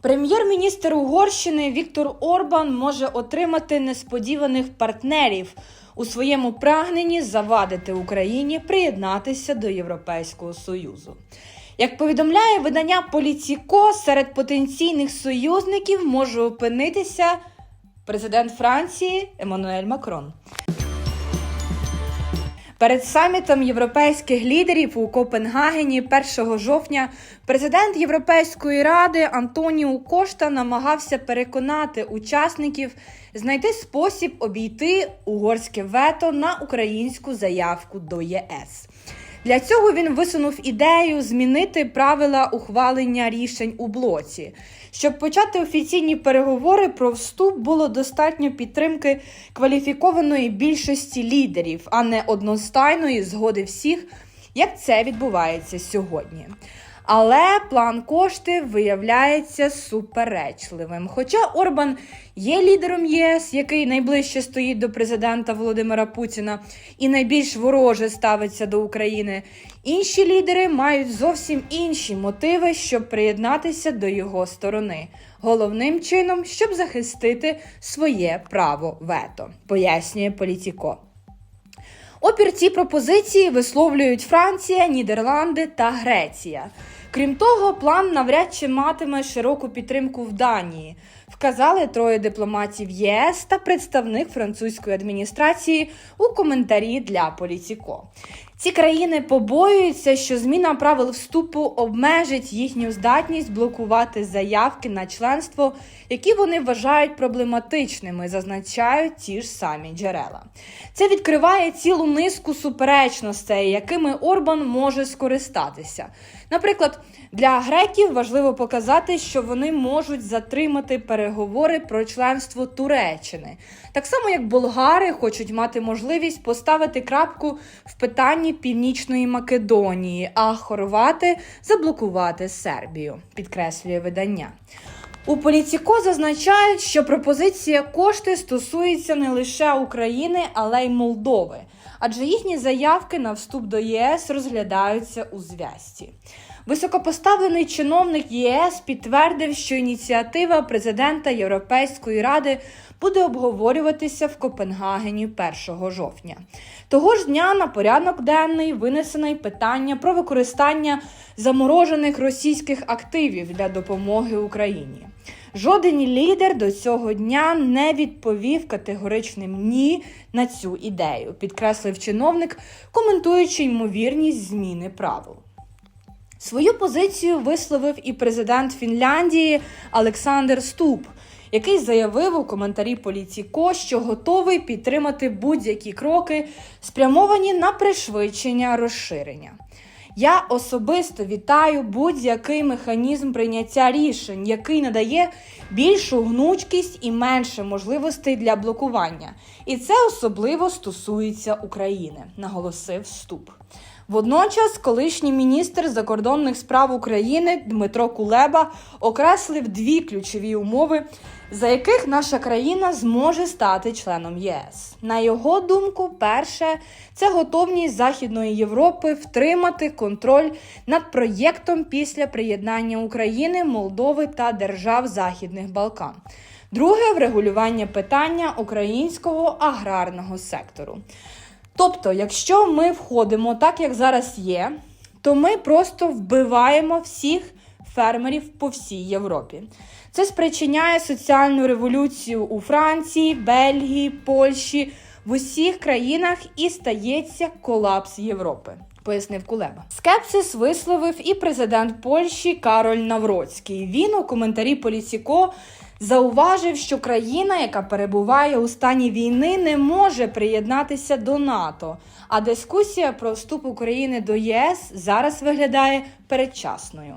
Прем'єр-міністр Угорщини Віктор Орбан може отримати несподіваних партнерів у своєму прагненні завадити Україні приєднатися до Європейського союзу. Як повідомляє видання Поліціко, серед потенційних союзників може опинитися президент Франції Еммануель Макрон. Перед самітом європейських лідерів у Копенгагені 1 жовтня президент Європейської ради Антоніу Кошта намагався переконати учасників знайти спосіб обійти угорське вето на українську заявку до ЄС. Для цього він висунув ідею змінити правила ухвалення рішень у блоці. Щоб почати офіційні переговори про вступ, було достатньо підтримки кваліфікованої більшості лідерів, а не одностайної згоди всіх, як це відбувається сьогодні. Але план кошти виявляється суперечливим. Хоча Орбан є лідером ЄС, який найближче стоїть до президента Володимира Путіна і найбільш вороже ставиться до України, інші лідери мають зовсім інші мотиви, щоб приєднатися до його сторони. Головним чином, щоб захистити своє право вето, пояснює Політіко. Опір цій пропозиції висловлюють Франція, Нідерланди та Греція. Крім того, план навряд чи матиме широку підтримку в Данії. Вказали троє дипломатів ЄС та представник французької адміністрації у коментарі для Поліціко. Ці країни побоюються, що зміна правил вступу обмежить їхню здатність блокувати заявки на членство, які вони вважають проблематичними, зазначають ті ж самі джерела. Це відкриває цілу низку суперечностей, якими Орбан може скористатися. Наприклад, для греків важливо показати, що вони можуть затримати переговори про членство Туреччини, так само як болгари хочуть мати можливість поставити крапку в питанні Північної Македонії, а хорвати заблокувати Сербію, підкреслює видання. У Поліціко зазначають, що пропозиція кошти стосується не лише України, але й Молдови, адже їхні заявки на вступ до ЄС розглядаються у зв'язці. Високопоставлений чиновник ЄС підтвердив, що ініціатива президента Європейської ради буде обговорюватися в Копенгагені 1 жовтня. Того ж дня на порядок денний винесено й питання про використання заморожених російських активів для допомоги Україні. Жоден лідер до цього дня не відповів категоричним ні на цю ідею, підкреслив чиновник, коментуючи ймовірність зміни правил. Свою позицію висловив і президент Фінляндії Олександр Ступ, який заявив у коментарі Поліціко, що готовий підтримати будь-які кроки, спрямовані на пришвидшення розширення. Я особисто вітаю будь-який механізм прийняття рішень, який надає більшу гнучкість і менше можливостей для блокування. І це особливо стосується України, наголосив Ступ. Водночас, колишній міністр закордонних справ України Дмитро Кулеба окреслив дві ключові умови, за яких наша країна зможе стати членом ЄС. На його думку, перше це готовність Західної Європи втримати контроль над проєктом після приєднання України, Молдови та держав Західних Балкан. Друге врегулювання питання українського аграрного сектору. Тобто, якщо ми входимо так, як зараз є, то ми просто вбиваємо всіх фермерів по всій Європі. Це спричиняє соціальну революцію у Франції, Бельгії, Польщі, в усіх країнах і стається колапс Європи. Пояснив Кулеба. Скепсис висловив і президент Польщі Кароль Навроцький. Він у коментарі Поліціко зауважив, що країна, яка перебуває у стані війни, не може приєднатися до НАТО. А дискусія про вступ України до ЄС зараз виглядає передчасною.